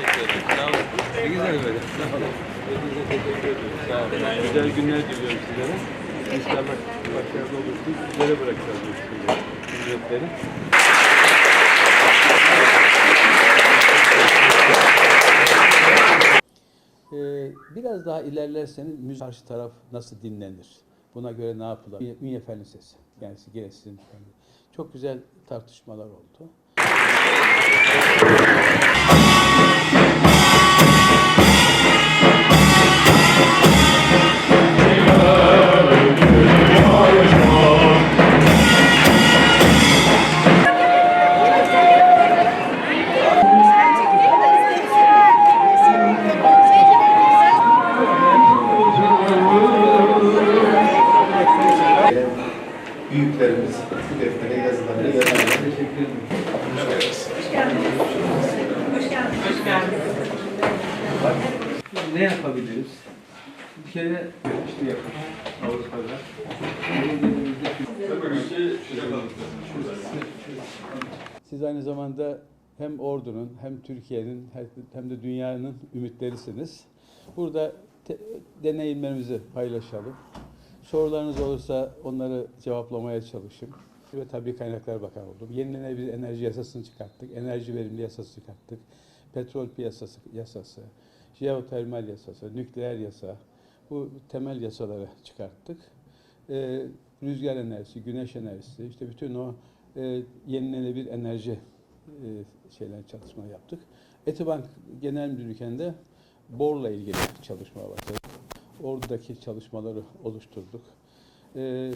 teşekkür ederim. Sağ olun. Ne güzel böyle. Sağ olun. Hepinize teşekkür ediyorum. Sağ olun. Güzel günler diliyorum sizlere. İnşallah başarılı olursunuz. Sizlere bırakacağız bu işleri. Ee, biraz daha ilerlerseniz müzik karşı taraf nasıl dinlenir? Buna göre ne yapılır? Ünye- Ünye Fen Lisesi. Yani gene sizin Çok güzel tartışmalar oldu. Büyüklerimiz bu deftere yazılarını yazarlar. Teşekkür ederim. Biz ne yapabiliriz? Kere işte yapın Avrupa'da. Siz aynı zamanda hem ordunun hem Türkiye'nin hem de dünyanın ümitlerisiniz. Burada deneyimlerimizi paylaşalım. Sorularınız olursa onları cevaplamaya çalışayım. Ve tabii kaynaklar bakan oldum. Yenilenebilir enerji yasasını çıkarttık. Enerji verimli yasası çıkarttık. Petrol piyasası yasası, jeotermal yasası, nükleer yasa. Bu temel yasaları çıkarttık. Ee, rüzgar enerjisi, güneş enerjisi, işte bütün o e, yenilenebilir enerji e, şeyler çalışma yaptık. Etibank Genel Müdürlüğü'nde de borla ilgili çalışma başladık. Oradaki çalışmaları oluşturduk. Ee,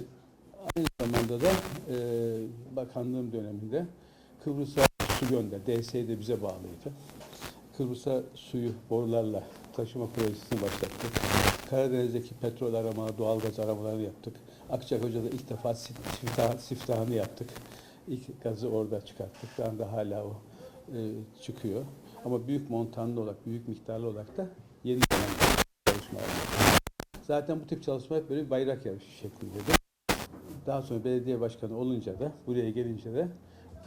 aynı zamanda da e, bakanlığım döneminde Kıbrıs'a su gönder. DS de bize bağlıydı. Kıbrıs'a suyu borularla taşıma projesini başlattık. Karadeniz'deki petrol arama, doğalgaz aramalarını yaptık. Akçakoca'da ilk defa siftah, siftahını yaptık. İlk gazı orada çıkarttık. Şu anda hala o e, çıkıyor. Ama büyük montanlı olarak, büyük miktarlı olarak da yeni çalışmalar. Zaten bu tip çalışma hep böyle bir bayrak yarışı şeklindeydi. Daha sonra belediye başkanı olunca da, buraya gelince de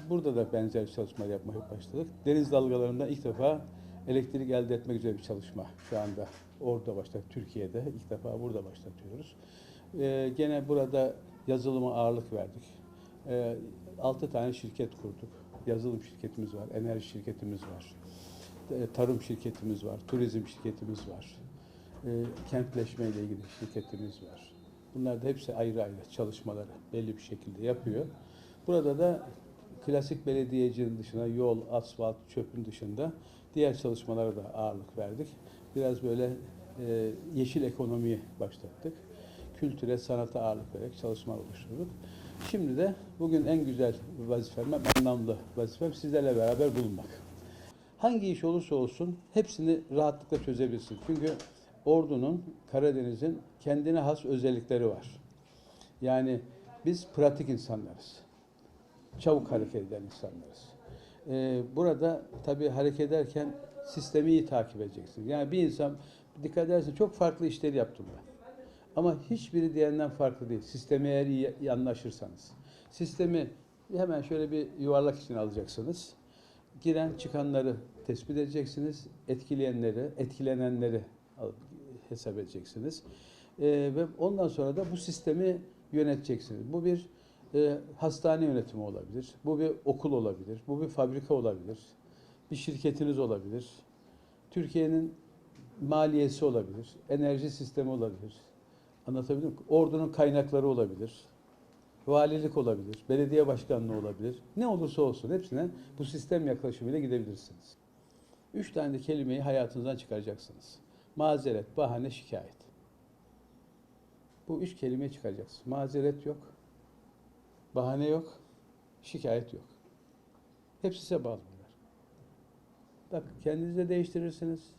burada da benzer çalışmalar yapmaya başladık. Deniz dalgalarından ilk defa elektrik elde etmek üzere bir çalışma şu anda orada başladık. Türkiye'de ilk defa burada başlatıyoruz. Ee, gene burada yazılıma ağırlık verdik. Ee, 6 tane şirket kurduk. Yazılım şirketimiz var, enerji şirketimiz var, e, tarım şirketimiz var, turizm şirketimiz var, e, kentleşme ile ilgili şirketimiz var. Bunlar da hepsi ayrı ayrı çalışmaları belli bir şekilde yapıyor. Burada da klasik belediyecinin dışına yol, asfalt, çöpün dışında diğer çalışmalara da ağırlık verdik. Biraz böyle e, yeşil ekonomiyi başlattık. Kültüre, sanata ağırlık vererek çalışmalar oluşturduk. Şimdi de bugün en güzel vazifem, en anlamlı vazifem sizlerle beraber bulunmak. Hangi iş olursa olsun hepsini rahatlıkla çözebilirsin. Çünkü ordunun, Karadeniz'in kendine has özellikleri var. Yani biz pratik insanlarız. Çabuk hareket eden insanlarız. Ee, burada tabii hareket ederken sistemi iyi takip edeceksin. Yani bir insan dikkat edersen çok farklı işleri yaptım ben. Ama hiçbiri diğerinden farklı değil. Sistemi eğer iyi, iyi anlaşırsanız. Sistemi hemen şöyle bir yuvarlak içine alacaksınız. Giren çıkanları tespit edeceksiniz. Etkileyenleri, etkilenenleri hesap edeceksiniz. Ee, ve ondan sonra da bu sistemi yöneteceksiniz. Bu bir e, hastane yönetimi olabilir. Bu bir okul olabilir. Bu bir fabrika olabilir. Bir şirketiniz olabilir. Türkiye'nin maliyesi olabilir. Enerji sistemi olabilir. Anlatabildim mi? Ordunun kaynakları olabilir. Valilik olabilir. Belediye başkanlığı olabilir. Ne olursa olsun hepsine bu sistem yaklaşımıyla gidebilirsiniz. Üç tane de kelimeyi hayatınızdan çıkaracaksınız. Mazeret, bahane, şikayet. Bu üç kelimeyi çıkaracaksınız. Mazeret yok. Bahane yok. Şikayet yok. Hepsi size bağlı bunlar. Bak kendinizi de değiştirirsiniz.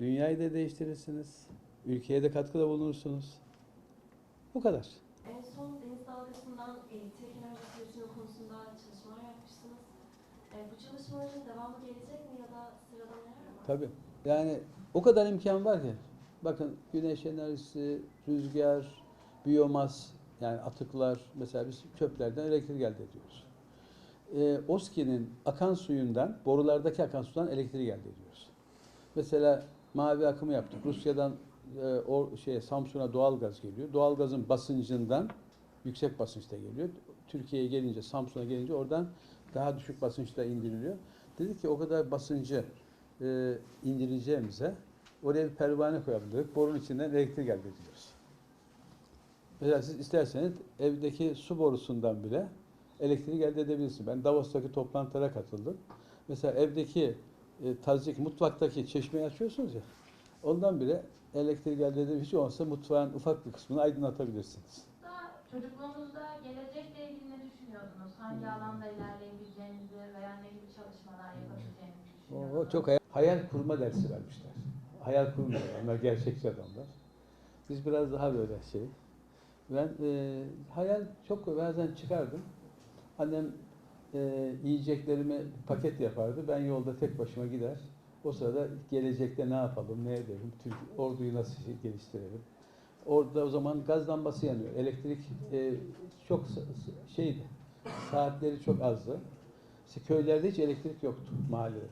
Dünyayı da değiştirirsiniz. Ülkeye de katkıda bulunursunuz. Bu kadar. En son deniz dalgasından elektrik enerjisi üretimi konusunda çalışmalar yapmıştınız. E, bu çalışmaların devamı gelecek mi ya da sırada neler var? Tabii. Yani o kadar imkan var ki. Bakın güneş enerjisi, rüzgar, biyomas yani atıklar mesela biz çöplerden elektrik elde ediyoruz. e, OSKİ'nin akan suyundan, borulardaki akan sudan elektriği elde ediyoruz. Mesela mavi akımı yaptık. Rusya'dan e, o şey Samsun'a doğalgaz geliyor. Doğalgazın basıncından yüksek basınçta geliyor. Türkiye'ye gelince, Samsun'a gelince oradan daha düşük basınçta indiriliyor. Dedik ki o kadar basıncı e, indireceğimize oraya bir pervane koyabiliriz. Borun içinden elektrik elde ediyoruz. Mesela siz isterseniz evdeki su borusundan bile elektrik elde edebilirsiniz. Ben Davos'taki toplantılara katıldım. Mesela evdeki e, tazyik, mutfaktaki çeşmeyi açıyorsunuz ya, ondan bile elektrik elde edebilirsiniz. Hiç olmazsa mutfağın ufak bir kısmını aydınlatabilirsiniz. Da çocukluğunuzda gelecekle ilgili ne düşünüyordunuz? Hangi alanda ilerleyebileceğinizi veya ne gibi çalışmalar yapabileceğinizi düşünüyordunuz? O çok hayal, hayal kurma dersi vermişler. Hayal kurmuyorlar. Onlar gerçekçi adamlar. Biz biraz daha böyle şey. Ben e, hayal çok bazen çıkardım. Annem e, yiyeceklerimi paket yapardı. Ben yolda tek başıma gider. O sırada gelecekte ne yapalım, ne edelim, Türk orduyu nasıl şey- geliştirelim. Orada o zaman gaz lambası yanıyor. Elektrik e, çok şeydi. Saatleri çok azdı. İşte köylerde hiç elektrik yoktu mahallede.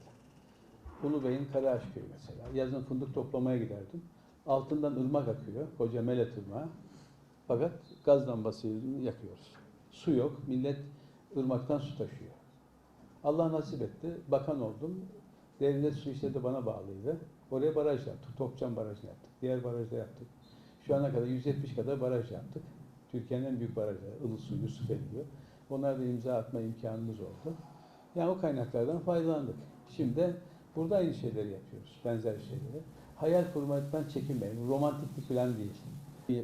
Ulubey'in Karaağaç köyü mesela. Yazın fındık toplamaya giderdim. Altından ırmak akıyor. Koca Melet ırmağı. Fakat gaz lambasını yakıyoruz. Su yok. Millet ırmaktan su taşıyor. Allah nasip etti. Bakan oldum. Devlet su işleri bana bağlıydı. Oraya baraj yaptık. Topçam barajını yaptık. Diğer barajda yaptık. Şu ana kadar 170 kadar baraj yaptık. Türkiye'nin en büyük barajları. Ilısu, Yusufeli gibi. Onlarda imza atma imkanımız oldu. Yani o kaynaklardan faydalandık. Şimdi burada aynı şeyleri yapıyoruz. Benzer şeyleri. Hayal kurmaktan çekinmeyin. Romantik bir plan değil.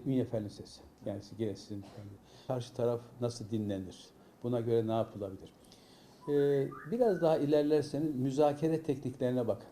Ünye Fen Lisesi. Yani gene sizin kendi. Karşı taraf nasıl dinlenir? Buna göre ne yapılabilir? Ee, biraz daha ilerlerseniz müzakere tekniklerine bakın.